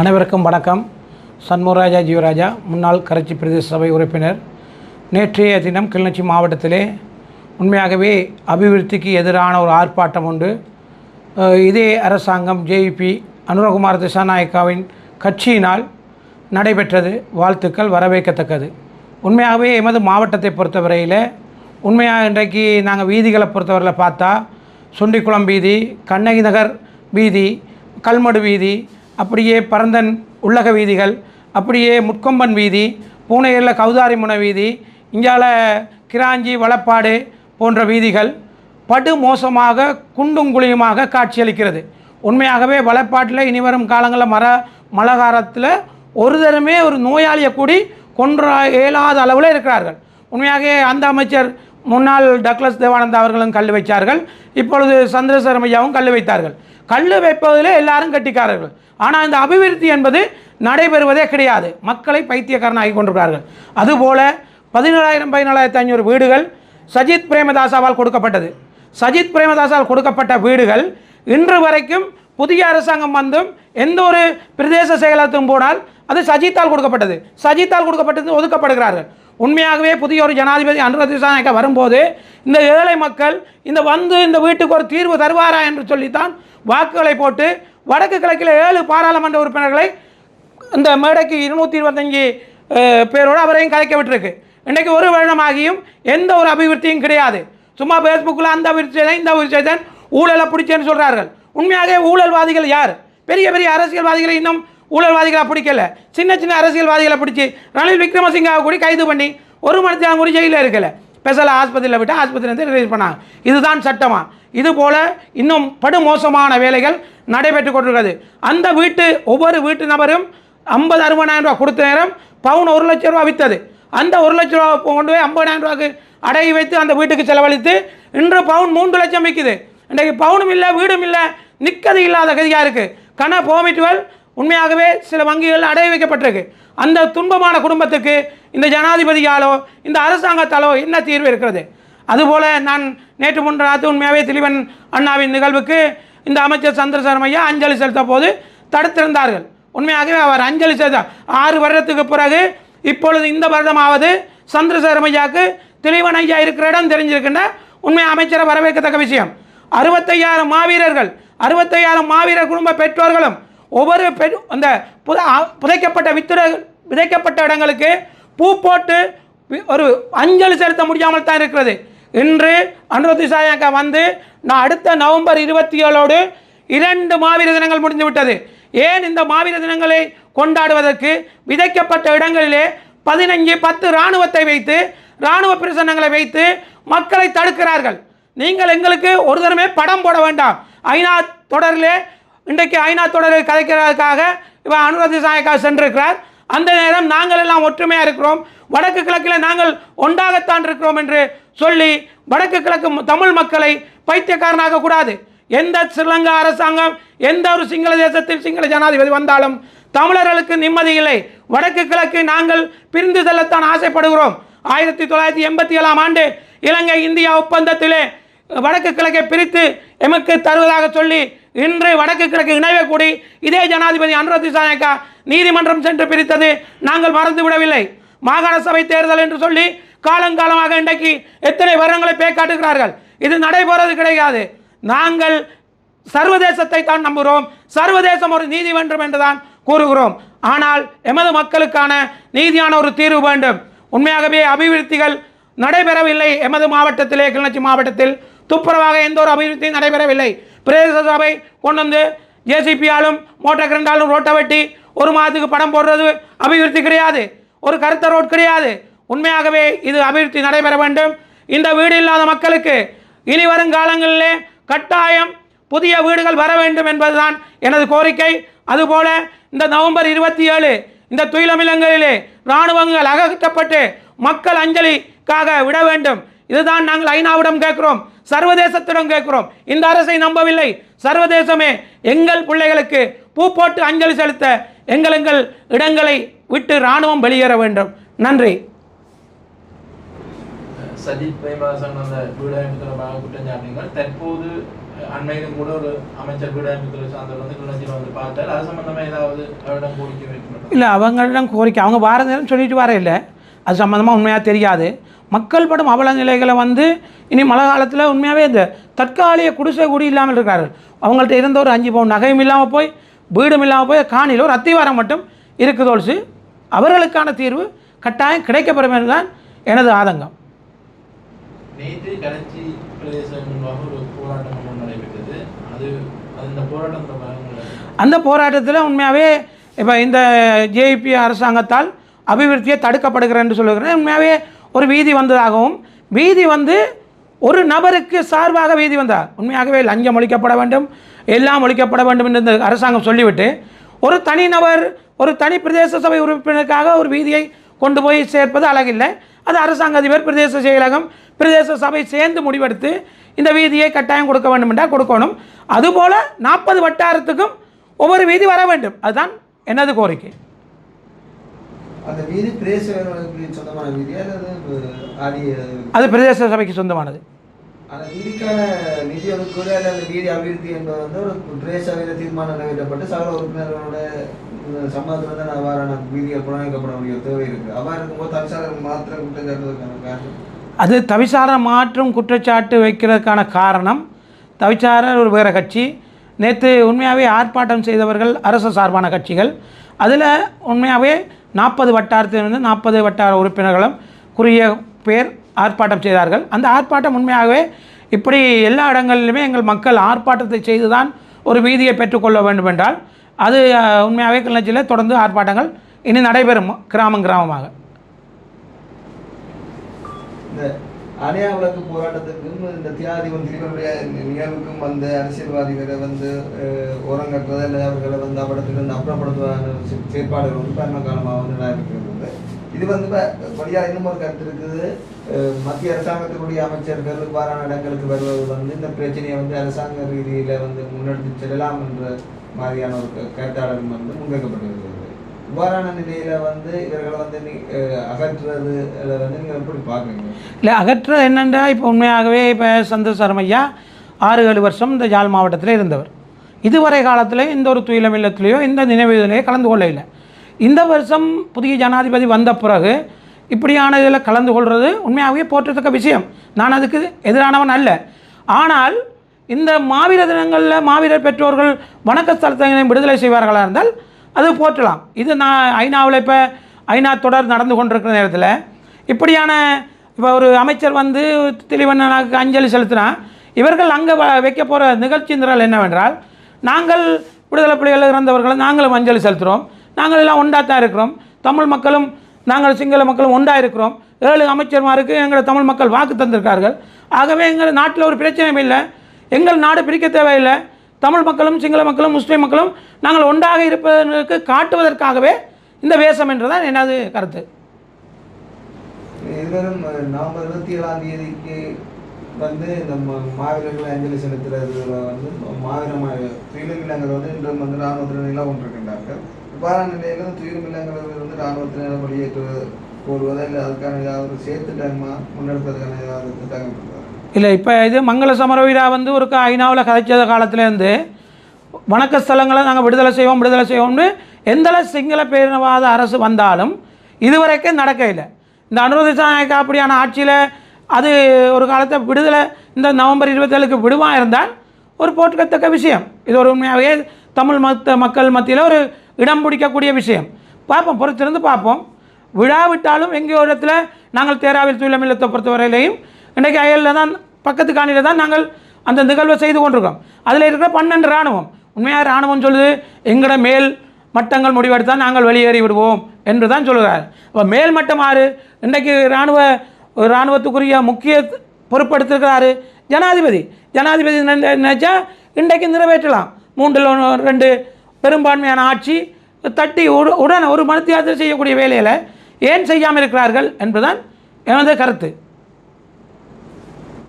அனைவருக்கும் வணக்கம். சண்முகராஜா ஜீவராஜா முன்னாள் கரைச்சி பிரதேச சபை உறுப்பினர். நேற்றைய தினம் கிளிநொச்சி மாவட்டத்திலே உண்மையாகவே அபிவிருத்திக்கு எதிரான ஒரு ஆர்ப்பாட்டம் உண்டு. இதே அரசாங்கம் ஜேபி அனுரகுமார் திசாநாயக்காவின் கட்சியினால் நடைபெற்றது. வாழ்த்துக்கள் வரவேற்கத்தக்கது. உண்மையாகவே எமது மாவட்டத்தை பொறுத்தவரையில் உண்மையாக இன்றைக்கு நாங்கள் வீதிகளை பொறுத்தவரையில் பார்த்தா சுண்டிக்குளம் வீதி கண்ணகி நகர் வீதி கல்மடு வீதி அப்படியே பரந்தன் உள்ளக வீதிகள் அப்படியே முட்கொம்பன் வீதி பூனையில் கௌதாரிமுனை வீதி இங்கால கிராஞ்சி வளப்பாடு போன்ற வீதிகள் படு மோசமாக குண்டும் குழியுமாக காட்சியளிக்கிறது. உண்மையாகவே வளப்பாட்டில் இனி வரும் காலங்களில் மர மழை காலத்தில் ஒரு தரமே ஒரு நோயாளியை கூடி கொன்ற இயலாத அளவில் இருக்கிறார்கள். உண்மையாகவே அந்த அமைச்சர் முன்னாள் டக்ளஸ் தேவானந்தா அவர்களும் கல் வைத்தார்கள் இப்பொழுது சந்திரசேகரம் ஐயாவும் கல் வைத்தார்கள். கல் வைப்பதிலே எல்லாரும் கட்டிக்காரர்கள். ஆனால் இந்த அபிவிருத்தி என்பது நடைபெறுவதே கிடையாது. மக்களை பைத்தியக்காரனாகி கொண்டிருக்கிறார்கள். அதுபோல பதினேழாயிரம் பதினாலாயிரத்தி ஐநூறு வீடுகள் சஜித் பிரேமதாசாவால் கொடுக்கப்பட்டது. சஜித் பிரேமதாசால் கொடுக்கப்பட்ட வீடுகள் இன்று வரைக்கும் புதிய அரசாங்கம் வந்தும் எந்த ஒரு பிரதேச செயலகத்தும் போனால் அது சஜித்தால் கொடுக்கப்பட்டது. சஜித்தால் கொடுக்கப்பட்டது ஒதுக்கப்படுகிறார்கள். உண்மையாகவே புதிய ஒரு ஜனாதிபதி அனுரதிசாநாயக்க வரும்போது இந்த ஏழை மக்கள் இந்த வந்து இந்த வீட்டுக்கு ஒரு தீர்வு தருவாரா என்று சொல்லித்தான் வாக்குகளை போட்டு வடக்கு கிழக்கில் ஏழு பாராளுமன்ற உறுப்பினர்களை இந்த மேடைக்கு இருநூற்றி இருபத்தஞ்சி பேரோடு அவரையும் கலைக்க விட்டுருக்கு. இன்றைக்கு ஒரு வருடமாகியும் எந்த ஒரு அபிவிருத்தியும் கிடையாது. சும்மா ஃபேஸ்புக்கில் அந்த அபிவிருத்தி செய்தேன் இந்த அபிவிருத்தி செய்தேன் ஊழலை பிடிச்சேன்னு சொல்கிறார்கள் உண்மையாகவே ஊழல்வாதிகள் யார்? பெரிய பெரிய அரசியல்வாதிகளை இன்னும் ஊழல்வாதிகளாக பிடிக்கல. சின்ன சின்ன அரசியல்வாதிகளை பிடிச்சி ரணில் விக்ரமசிங்காவை கூட கைது பண்ணி ஒரு மணி அவங்க கூட ஜெயிலில் இருக்கலை. ஸ்பெஷல் ஆஸ்பத்திரியில் விட்டு ஆஸ்பத்திரியிலேருந்து ரிலீஸ் பண்ணாங்க. இதுதான் சட்டமா. இதுபோல் இன்னும் படுமோசமான வேலைகள் நடைபெற்று கொண்டிருக்கிறது. அந்த வீட்டு ஒவ்வொரு வீட்டு நபரும் ஐம்பது அறுபதாயிரம் ரூபா கொடுத்த நேரம் பவுன் ஒரு லட்ச ரூபா விற்றது அந்த ஒரு லட்ச ரூபா கொண்டு போய் ஐம்பதாயிரம் ரூபாய்க்கு அடகி வைத்து அந்த வீட்டுக்கு செலவழித்து இன்று பவுன் மூன்று லட்சம் விற்குது இன்றைக்கு பவுனும் இல்லை வீடும் இல்லை நிற்கது இல்லாத கதியாக இருக்குது கன போமிட்டுவல் உண்மையாகவே சில வங்கிகள் அடைய வைக்கப்பட்டிருக்கு. அந்த துன்பமான குடும்பத்துக்கு இந்த ஜனாதிபதியாலோ இந்த அரசாங்கத்தாலோ என்ன தீர்வு இருக்கிறது? அதுபோல் நான் நேற்று முன்றாத்து உண்மையாகவே திலீவன் அண்ணாவின் நிகழ்வுக்கு இந்த அமைச்சர் சந்திரசேகரம் ஐயா அஞ்சலி செலுத்த போது தடுத்திருந்தார்கள். உண்மையாகவே அவர் அஞ்சலி செலுத்த ஆறு வருடத்துக்கு பிறகு இப்பொழுது இந்த வருடமாவது சந்திரசேகரம் ஐயாவுக்கு திலீவன் ஐயா இருக்கிற இடம் தெரிஞ்சிருக்கின்ற உண்மை அமைச்சரை வரவேற்கத்தக்க விஷயம். அறுபத்தையாயிரம் மாவீரர்கள் அறுபத்தையாயிரம் மாவீரர் குடும்ப பெற்றோர்களும் ஒவ்வொரு பெ அந்த புத புதைக்கப்பட்ட வித்துட விதைக்கப்பட்ட இடங்களுக்கு பூ போட்டு ஒரு அஞ்சலி செலுத்த முடியாமல் தான் இருக்கிறது. இன்று அனுரதி சாயக்கா வந்து நான் அடுத்த நவம்பர் இருபத்தி ஏழோடு இரண்டு மாவீர தினங்கள் முடிந்து விட்டது. ஏன் இந்த மாவீர தினங்களை கொண்டாடுவதற்கு? விதைக்கப்பட்ட இடங்களிலே பதினஞ்சு பத்து இராணுவத்தை வைத்து இராணுவ பிரசன்னங்களை வைத்து மக்களை தடுக்கிறார்கள். நீங்கள் எங்களுக்கு ஒரு தரமே படம் போட வேண்டாம். ஐநா தொடரிலே இன்றைக்கு ஐநா தொடரில் கதைக்கிறதுக்காக இவர் அனுராதி சாயக்கா சென்றிருக்கிறார். அந்த நேரம் நாங்கள் எல்லாம் ஒற்றுமையாக இருக்கிறோம். வடக்கு கிழக்கில் நாங்கள் ஒன்றாகத்தான் இருக்கிறோம் என்று சொல்லி வடக்கு கிழக்கு தமிழ் மக்களை பைத்தியக்காரனாக கூடாது. எந்த ஸ்ரீலங்கா அரசாங்கம் எந்த ஒரு சிங்கள தேசத்தில் சிங்கள ஜனாதிபதி வந்தாலும் தமிழர்களுக்கு நிம்மதி இல்லை. வடக்கு கிழக்கு நாங்கள் பிரிந்து செல்லத்தான் ஆசைப்படுகிறோம். ஆயிரத்தி தொள்ளாயிரத்தி எண்பத்தி ஏழாம் ஆண்டு இலங்கை இந்தியா ஒப்பந்தத்திலே வடக்கு கிழக்கை பிரித்து எமக்கு தருவதாக சொல்லி இன்று வடக்கு கிழக்கு இணைவே கூடி இதே ஜனாதிபதி அனுரதி சாயக்கா நீதிமன்றம் சென்று பிரித்தது நாங்கள் மறந்து விடவில்லை. மாகாண சபை தேர்தல் என்று சொல்லி காலங்காலமாக இன்றைக்கு எத்தனை வருடங்களை பேக்காட்டுகிறார்கள் இது நடைபெறது கிடையாது. நாங்கள் சர்வதேசத்தை தான் நம்புகிறோம். சர்வதேசம் ஒரு நீதி வேண்டும் என்றுதான் கூறுகிறோம். ஆனால் எமது மக்களுக்கான நீதியான ஒரு தீர்வு வேண்டும். உண்மையாகவே அபிவிருத்திகள் நடைபெறவில்லை. எமது மாவட்டத்திலே கிளிநொச்சி மாவட்டத்தில் துப்புரவாக எந்த ஒரு அபிவிருத்தியும் நடைபெறவில்லை. பிரதேச சபை கொண்டு வந்து ஜேசிபியாலும் மோட்டார் கிரண்டாலும் ரோட்டை வெட்டி ஒரு மாதத்துக்கு படம் போடுறது அபிவிருத்தி கிடையாது. ஒரு கருத்த ரோட் கிடையாது. உண்மையாகவே இது அபிவிருத்தி நடைபெற வேண்டும். இந்த வீடு இல்லாத மக்களுக்கு இனி வரும் காலங்களிலே கட்டாயம் புதிய வீடுகள் வர வேண்டும் என்பதுதான் எனது கோரிக்கை. அதுபோல இந்த நவம்பர் இருபத்தி ஏழு இந்த துயிலமிலங்களிலே இராணுவங்கள் அகற்றப்பட்டு மக்கள் அஞ்சலிக்காக விட வேண்டும். இதுதான் நாங்கள் ஐநாவிடம் கேட்கிறோம். சர்வதேசத்திடம் கேட்கிறோம். இந்த அரசை நம்பவில்லை. சர்வதேசமே எங்கள் பிள்ளைகளுக்கு பூ போட்டு அஞ்சலி செலுத்த எங்கள் எங்கள் இடங்களை விட்டு இராணுவம் வெளியேற வேண்டும். நன்றி. சஜித் பிரேமதாசன் அந்த வீடமைப்பு தொடர்பாக குற்றம் சாட்டினீர்கள் தற்போது அண்மையிலும் கூட ஒரு அமைச்சர் வீடமைப்புத்துறை சார்ந்தவர் வந்து கிளர்ச்சியில் வந்து பார்த்தார். அது சம்பந்தமா ஏதாவது அவரிடம் கோரிக்கை வைக்கணும்? இல்லை அவங்களிடம் கோரிக்கை. அவங்க வார நேரம் சொல்லிட்டு வர இல்லை. அது சம்மந்தமாக உண்மையாக தெரியாது. மக்கள் படும் அவல நிலைகளை வந்து இனி மழை காலத்தில் உண்மையாகவே இந்த தற்காலிக குடிசை குடி இல்லாமல் இருக்கிறார்கள் அவங்கள்ட்ட இருந்த ஒரு அஞ்சு பவுன் நகையும் இல்லாமல் போய் வீடும் இல்லாமல் போய் காணியில் ஒரு அத்திவாரம் மட்டும் இருக்குதோல்சு அவர்களுக்கான தீர்வு கட்டாயம் கிடைக்கப்பெறும் என்றுதான் எனது ஆதங்கம். நேற்று கரைச்சி பிரதேச முன்பாக ஒரு போராட்டம் ஒன்று நடைபெற்றது. அது அந்த போராட்டம் தொடர்பாக உங்களை- அந்த போராட்டத்தில் உண்மையாகவே இப்போ இந்த ஜேபி அரசாங்கத்தால் அபிவிருத்தியை தடுக்கப்படுகிறேன் என்று சொல்லுகிறேன் உண்மையாகவே ஒரு வீதி வந்ததாகவும் வீதி வந்து ஒரு நபருக்கு சார்பாக வீதி வந்தார். உண்மையாகவே லஞ்சம் ஒழிக்கப்பட வேண்டும் எல்லாம் ஒழிக்கப்பட வேண்டும் என்று இந்த அரசாங்கம் சொல்லிவிட்டு ஒரு தனிநபர் ஒரு தனி பிரதேச சபை உறுப்பினருக்காக ஒரு வீதியை கொண்டு போய் சேர்ப்பது அழகில்லை. அது அரசாங்க அதிபர் பிரதேச செயலகம் பிரதேச சபை சேர்ந்து முடிவெடுத்து இந்த வீதியை கட்டாயம் கொடுக்க வேண்டும் என்றால் கொடுக்கணும். அதுபோல் நாற்பது வட்டாரத்துக்கும் ஒவ்வொரு வீதி வர வேண்டும். அதுதான் எனது கோரிக்கை. அந்த வீதி பிரதேசங்களுக்கு சொந்தமான வீதியா அல்லது ஆடி அது பிரதேச சபைக்கு சொந்தமானது. அந்த வீதிக்கான நிதி ஒதுக்கீடு அல்லது அந்த வீதி அபிவிருத்தி என்பது வந்து ஒரு பிரதேச சபையில் தீர்மானம் நிறைவேற்றப்பட்டு சகல உறுப்பினர்களோட சம்மதத்தில் தான் அவ்வாறான வீதிகள் புனரமைக்கப்பட வேண்டிய தேவை இருக்கு. அவ்வாறு இருக்கும்போது தற்சாலம் மாத்திரம் குற்றச்சாட்டுவதற்கான காரணம்? அது தவிசார மாற்றும் குற்றச்சாட்டு வைக்கிறதுக்கான காரணம் தவிசாரர் ஒரு வேறு கட்சி. நேற்று உண்மையாகவே ஆர்ப்பாட்டம் செய்தவர்கள் அரசு சார்பான கட்சிகள். அதில் உண்மையாகவே நாற்பது வட்டாரத்திலிருந்து நாற்பது வட்டார உறுப்பினர்களும் குறுகிய பேர் ஆர்ப்பாட்டம் செய்தார்கள். அந்த ஆர்ப்பாட்டம் உண்மையாகவே இப்படி எல்லா இடங்களிலுமே எங்கள் மக்கள் ஆர்ப்பாட்டத்தை செய்து தான் ஒரு வீதியை பெற்றுக்கொள்ள வேண்டும் என்றால் அது உண்மையாகவே கிளர்ச்சியில் தொடர்ந்து ஆர்ப்பாட்டங்கள் இனி நடைபெறும் கிராமம் கிராமமாக. அணையா விளக்கு போராட்டத்துக்கும் இந்த தியாதிபன் திரிவருடைய நிகழ்வுக்கும் வந்து அரசியல்வாதிகளை வந்து அஹ், ஓரங்கட்டுறது அவர்களை வந்து அவ்விடத்திலிருந்து அப்புறப்படுத்துவதான செயற்பாடுகள் வந்து பரம காலமாக வந்து நடக்கிறது இது வந்து வழியாக இன்னும் ஒரு கருத்து இருக்குது. மத்திய அரசாங்கத்தினுடைய அமைச்சர்கள் இவ்வாறான இடங்களுக்கு வருவது வந்து இந்த பிரச்சனையை வந்து அரசாங்க ரீதியில் வந்து முன்னெடுத்து செல்லலாம் என்ற மாதிரியான ஒரு கருத்தாளரும் வந்து முன்வைக்கப்பட்டிருக்கிறது. இவ்வாறான நிலையில வந்து இவர்களை வந்து அகற்றுறது வந்து நீங்கள் எப்படி பார்க்குறீங்க? இல்லை அகற்ற என்னென்றா இப்போ உண்மையாகவே இப்போ சந்த சரமையா ஆறு ஏழு வருஷம் இந்த ஜாழ் மாவட்டத்தில் இருந்தவர். இதுவரை காலத்தில் இந்த ஒரு துயிலம் இல்லத்திலேயோ இந்த நினைவுலையோ கலந்து கொள்ள இல்லை இந்த வருஷம் புதிய ஜனாதிபதி வந்த பிறகு இப்படியான இதில் கலந்து கொள்வது உண்மையாகவே போற்றத்தக்க விஷயம். நான் அதுக்கு எதிரானவன் அல்ல. ஆனால் இந்த மாவீர தினங்களில் மாவீரர் பெற்றோர்கள் வணக்கஸ்தலத்தை விடுதலை செய்வார்களாக இருந்தால் அது போற்றலாம். இது நான் ஐநாவில் இப்போ ஐநா தொடர் நடந்து கொண்டிருக்கிற நேரத்தில் இப்படியான இப்போ ஒரு அமைச்சர் வந்து திலிவண்ணனுக்கு அஞ்சலி செலுத்தினா இவர்கள் அங்கே வைக்க போகிற நிகழ்ச்சி நிரல் என்னவென்றால் நாங்கள் விடுதலை புலிகள் இறந்தவர்களை நாங்களும் அஞ்சலி செலுத்துகிறோம் நாங்கள் எல்லாம் ஒன்றாக தான் இருக்கிறோம். தமிழ் மக்களும் நாங்கள் சிங்கள மக்களும் ஒன்றாக இருக்கிறோம். ஏழு அமைச்சர்மாருக்கு எங்களை தமிழ் மக்கள் வாக்கு தந்திருக்கார்கள். ஆகவே எங்கள் நாட்டில் ஒரு பிரச்சனையும் இல்லை. எங்கள் நாடு பிரிக்க தேவையில்லை. தமிழ் மக்களும் சிங்கள மக்களும் முஸ்லீம் மக்களும் நாங்கள் ஒன்றாக இருப்பதற்கு காட்டுவதற்காகவே இந்த வேஷம் என்றுதான் எனது கருத்து. இதுவரும் நவம்பர் இருபத்தி ஏழாம் தேதிக்கு வந்து நம்ம மாவீரர்கள் அஞ்சலி செலுத்துறதுல வந்து மாவீர துயிலுமில்லங்கள் வந்து இன்று வந்து இராணுவத்தினர்களாக நிலம் கொண்டிருக்கின்றார்கள். இவ்வாறான நிலையில துயிலுமில்லங்களை வந்து இராணுவத்தினர் வெளியேற்று கூறுவதை இல்லை அதுக்கான ஏதாவது சேர்த்துட்டாங்கமா முன்னெடுப்பதற்கான ஏதாவது திட்டங்கள் இல்லை இப்போ இது மங்கள சமரவீரா வந்து ஒரு ஐநாவில் கதைச்ச காலத்துலேருந்து வணக்க ஸ்தலங்களை நாங்கள் விடுதலை செய்வோம் விடுதலை செய்வோம்னு எந்த சிங்கள பேரினவாத அரசு வந்தாலும் இதுவரைக்கும் நடக்க இல்லை. இந்த அனுரோத நாயக்கா அப்படியான ஆட்சியில் அது ஒரு காலத்தை விடுதலை இந்த நவம்பர் இருபத்தேழுக்கு விடுவா இருந்தால் ஒரு போற்றுக்கத்தக்க விஷயம். இது ஒரு உண்மையாகவே தமிழ் மத்த மக்கள் மத்தியில் ஒரு இடம் பிடிக்கக்கூடிய விஷயம். பார்ப்போம் பொறுத்திருந்து பார்ப்போம். விழாவிட்டாலும் எங்கே ஒரு இடத்துல நாங்கள் தேராவில் துயிலமில்லத்தை பொறுத்தவரையிலையும் இன்றைக்கு அயலில் தான் பக்கத்து காணியில் தான் நாங்கள் அந்த நிகழ்வை செய்து கொண்டிருக்கோம். அதில் இருக்கிற பன்னெண்டு இராணுவம். உண்மையாக இராணுவம் சொல்லுது எங்களோட மேல் மட்டங்கள் முடிவெடுத்தால் நாங்கள் வெளியேறி விடுவோம் என்று தான் சொல்கிறார் அப்போ மேல் மட்டம் ஆறு இன்றைக்கு இராணுவ இராணுவத்துக்குரிய முக்கிய பொறுப்படுத்திருக்கிறாரு ஜனாதிபதி. ஜனாதிபதி நினைச்சா இன்றைக்கு நிறைவேற்றலாம். மூன்றில் ஒன்று ரெண்டு பெரும்பான்மையான ஆட்சி தட்டி உட- உடனே ஒரு மனத்தியாத்திரை செய்யக்கூடிய வேலையில் ஏன் செய்யாமல் இருக்கிறார்கள் என்பதுதான் எனது கருத்து.